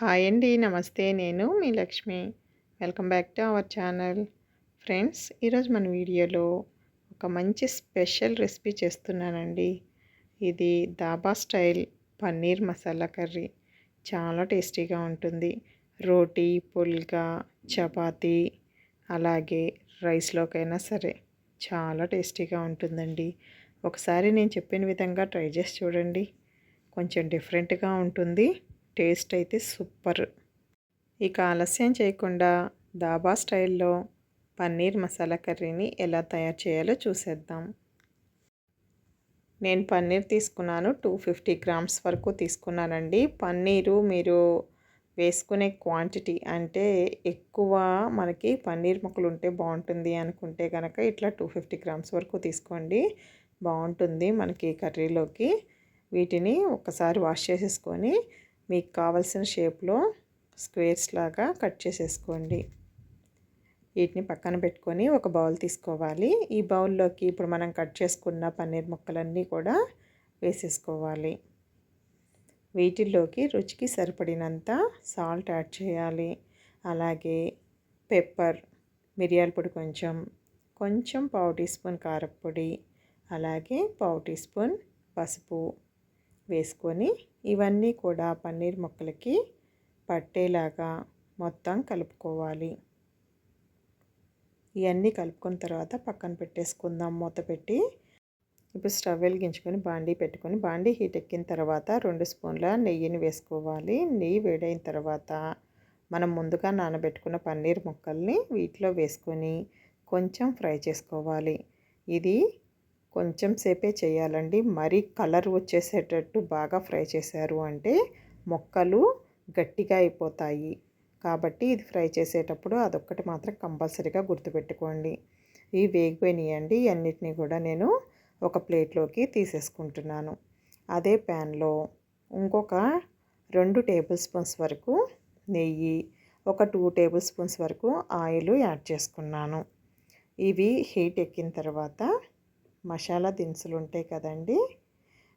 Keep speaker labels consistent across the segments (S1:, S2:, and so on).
S1: Hi అండి. నమస్తే. నేను మీ Lakshmi. Welcome back to our channel. Friends ఈరోజు మన వీడియోలో ఒక మంచి స్పెషల్ రెసిపీ చేస్తున్నానండి. ఇది దాబా స్టైల్ పన్నీర్ మసాలా కర్రీ. చాలా టేస్టీగా ఉంటుంది. రోటీ పుల్గా చపాతీ అలాగే రైస్లోకైనా సరే చాలా టేస్టీగా ఉంటుందండి. ఒకసారి నేను చెప్పిన విధంగా ట్రై చేసి చూడండి. కొంచెం డిఫరెంట్గా ఉంటుంది. టేస్ట్ అయితే సూపర్. ఇక ఆలస్యం చేయకుండా దాబా స్టైల్లో పన్నీర్ మసాలా కర్రీని ఎలా తయారు చేయాలో చూసేద్దాం. నేను పన్నీర్ తీసుకున్నాను టూ ఫిఫ్టీ గ్రామ్స్ వరకు తీసుకున్నానండి. పన్నీరు మీరు వేసుకునే క్వాంటిటీ అంటే ఎక్కువ మనకి పన్నీర్ ముక్కలు ఉంటే బాగుంటుంది అనుకుంటే కనుక ఇట్లా టూ ఫిఫ్టీ గ్రామ్స్ వరకు తీసుకోండి. బాగుంటుంది మనకి కర్రీలోకి. వీటిని ఒక్కసారి వాష్ చేసేసుకొని మీకు కావలసిన షేప్లో స్క్వేర్స్ లాగా కట్ చేసేసుకోండి. వీటిని పక్కన పెట్టుకొని ఒక బౌల్ తీసుకోవాలి. ఈ బౌల్లోకి ఇప్పుడు మనం కట్ చేసుకున్న పన్నీర్ ముక్కలన్నీ కూడా వేసేసుకోవాలి. వీటిల్లోకి రుచికి సరిపడినంత సాల్ట్ యాడ్ చేయాలి. అలాగే పెప్పర్ మిరియాల పొడి కొంచెం కొంచెం పావు టీ స్పూన్ కారపొడి అలాగే పావు టీ స్పూన్ పసుపు. వేసుకొని ఇవన్నీ కూడా పన్నీర్ ముక్కలకి పట్టేలాగా మొత్తం కలుపుకోవాలి. ఇవన్నీ కలుపుకున్న తర్వాత పక్కన పెట్టేసుకుందాం మూత పెట్టి. ఇప్పుడు స్టవ్ వెలిగించుకొని బాండీ పెట్టుకొని బాండీ హీట్ ఎక్కిన తర్వాత రెండు స్పూన్ల నెయ్యిని వేసుకోవాలి. నెయ్యి వేడైన తర్వాత మనం ముందుగా నానబెట్టుకున్న పన్నీర్ ముక్కల్ని వీటిలో వేసుకొని కొంచెం ఫ్రై చేసుకోవాలి. ఇది కొంచెం సేపే చేయాలండి. మరీ కలర్ వచ్చేసేటట్టు బాగా ఫ్రై చేశారు అంటే మొక్కలు గట్టిగా అయిపోతాయి. కాబట్టి ఇది ఫ్రై చేసేటప్పుడు అదొక్కటి మాత్రం కంపల్సరీగా గుర్తుపెట్టుకోండి. ఇవి వేగిపోయినాయండి. అన్నిటినీ కూడా నేను ఒక ప్లేట్లోకి తీసేసుకుంటున్నాను. అదే ప్యాన్లో ఇంకొక రెండు టేబుల్ స్పూన్స్ వరకు నెయ్యి ఒక టూ టేబుల్ స్పూన్స్ వరకు ఆయిల్ యాడ్ చేసుకున్నాను. ఇవి హీట్ ఎక్కిన తర్వాత మసాలా దినుసులు ఉంటాయి కదండి.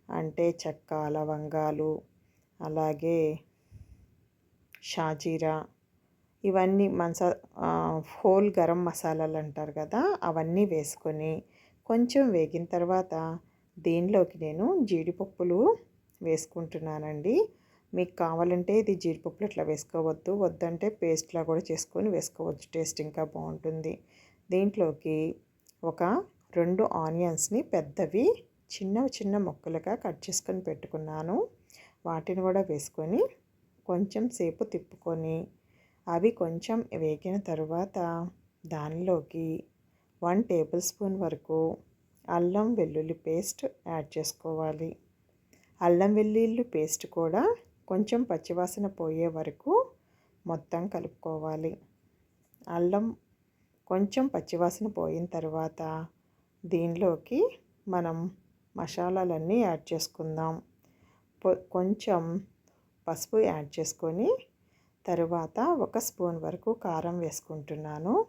S1: అంటే చెక్క లవంగాలు అలాగే షాజీరా ఇవన్నీ మసా హోల్ గరం మసాలాలు అంటారు కదా అవన్నీ వేసుకొని కొంచెం వేగిన తర్వాత దీనిలోకి నేను జీడిపప్పులు వేసుకుంటున్నానండి. మీకు కావాలంటే ఇది జీడిపప్పులు ఇట్లా వేసుకోవద్దు వద్దంటే పేస్ట్లా కూడా చేసుకొని వేసుకోవచ్చు టేస్ట్ ఇంకా బాగుంటుంది. దీంట్లోకి ఒక రెండు ఆనియన్స్ని పెద్దవి చిన్న చిన్న ముక్కలుగా కట్ చేసుకొని పెట్టుకున్నాను. వాటిని కూడా వేసుకొని కొంచెం సేపు తిప్పుకొని అవి కొంచెం వేగిన తర్వాత దానిలోకి వన్ టేబుల్ స్పూన్ వరకు అల్లం వెల్లుల్లి పేస్ట్ యాడ్ చేసుకోవాలి. అల్లం వెల్లుల్లి పేస్ట్ కూడా కొంచెం పచ్చివాసన పోయే వరకు మొత్తం కలుపుకోవాలి. అల్లం కొంచెం పచ్చివాసన పోయిన తర్వాత దీనిలోకి మనం మసాలాలన్నీ యాడ్ చేసుకుందాం. కొంచెం పసుపు యాడ్ చేసుకొని తరువాత ఒక స్పూన్ వరకు కారం వేసుకుంటున్నాను.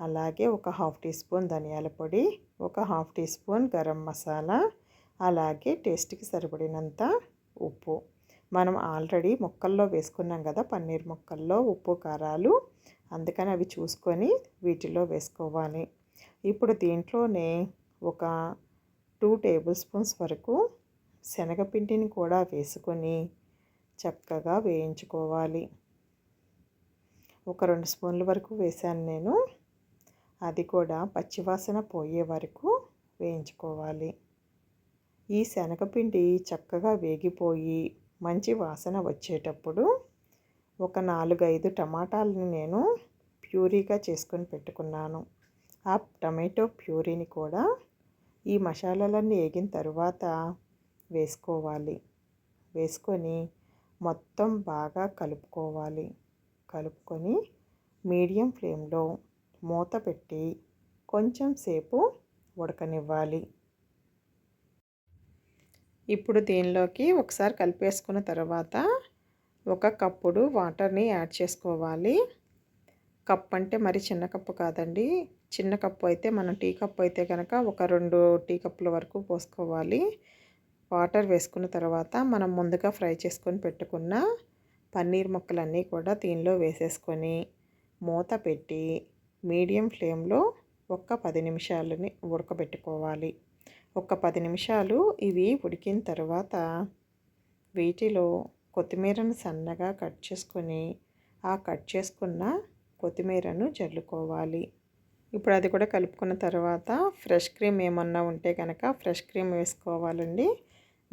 S1: అలాగే ఒక హాఫ్ టీ స్పూన్ ధనియాల పొడి ఒక half teaspoon garam masala అలాగే టేస్ట్కి సరిపడినంత ఉప్పు. మనం ఆల్రెడీ ముక్కల్లో వేసుకున్నాం కదా పన్నీర్ ముక్కల్లో ఉప్పు కారాలు. అందుకని అవి చూసుకొని వీటిలో వేసుకోవాలి. ఇప్పుడు దీంట్లోనే ఒక టూ టేబుల్ స్పూన్స్ వరకు శనగపిండిని కూడా వేసుకొని చక్కగా వేయించుకోవాలి. ఒక రెండు స్పూన్ల వరకు వేసాను నేను. అది కూడా పచ్చివాసన పోయే వరకు వేయించుకోవాలి. ఈ శనగపిండి చక్కగా వేగిపోయి మంచి వాసన వచ్చేటప్పుడు ఒక నాలుగైదు టమాటాలని నేను ప్యూరీగా చేసుకొని పెట్టుకున్నాను. ఆ టమాటో ప్యూరీని కూడా ఈ మసాలాలన్నీ వేగిన తర్వాత వేసుకోవాలి. వేసుకొని మొత్తం బాగా కలుపుకోవాలి. కలుపుకొని మీడియం ఫ్లేమ్లో మూత పెట్టి కొంచెం సేపు ఉడకనివ్వాలి. ఇప్పుడు దీనిలోకి ఒకసారి కలిపేసుకున్న తర్వాత ఒక కప్పుడు వాటర్ని యాడ్ చేసుకోవాలి. కప్ అంటే మరి చిన్న కప్పు కాదండి. చిన్న కప్పు అయితే మనం టీ కప్పు అయితే కనుక ఒక రెండు టీ కప్పుల వరకు పోసుకోవాలి. వాటర్ వేసుకున్న తర్వాత మనం ముందుగా ఫ్రై చేసుకొని పెట్టుకున్న పన్నీర్ ముక్కలన్నీ కూడా దీనిలో వేసేసుకొని మూత పెట్టి మీడియం ఫ్లేమ్లో ఒక్క పది నిమిషాలని ఉడకబెట్టుకోవాలి. ఒక పది నిమిషాలు ఇవి ఉడికిన తర్వాత వీటిలో కొత్తిమీరను సన్నగా కట్ చేసుకొని ఆ కట్ చేసుకున్న కొత్తిమీరను జల్లుకోవాలి ఇప్పుడు అది కూడా కలుపుకున్న తర్వాత ఫ్రెష్ క్రీమ్ ఏమన్నా ఉంటే కనుక ఫ్రెష్ క్రీమ్ వేసుకోవాలండి.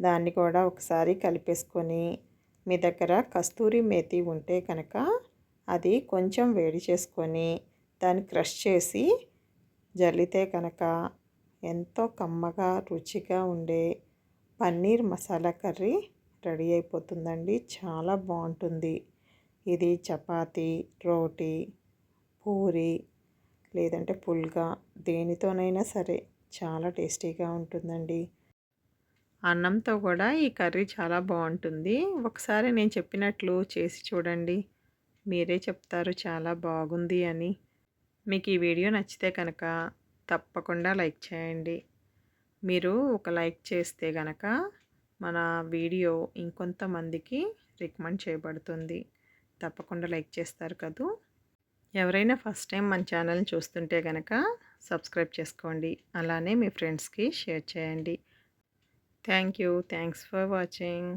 S1: దాన్ని కూడా ఒకసారి కలిపేసుకొని మీ దగ్గర కస్తూరి మేతి ఉంటే కనుక అది కొంచెం వేడి చేసుకొని దాన్ని క్రష్ చేసి జల్లితే కనుక ఎంతో కమ్మగా రుచిగా ఉండే పన్నీర్ మసాలా కర్రీ రెడీ అయిపోతుందండి. చాలా బాగుంటుంది. ఇది చపాతి రోటీ పూరి లేదంటే పుల్గా దేనితోనైనా సరే చాలా టేస్టీగా ఉంటుందండి. అన్నంతో కూడా ఈ కర్రీ చాలా బాగుంటుంది. ఒకసారి నేను చెప్పినట్లు చేసి చూడండి. మీరే చెప్తారు చాలా బాగుంది అని. మీకు ఈ వీడియో నచ్చితే కనుక తప్పకుండా లైక్ చేయండి. మీరు ఒక లైక్ చేస్తే కనుక మన వీడియో ఇంకొంతమందికి రికమెండ్ చేయబడుతుంది. తప్పకుండా లైక్ చేస్తారు కదూ. ఎవరైనా ఫస్ట్ టైం మన ఛానల్ని చూస్తుంటే కనుక సబ్స్క్రైబ్ చేసుకోండి. అలానే మీ ఫ్రెండ్స్కి షేర్ చేయండి. Thank you. Thanks for watching.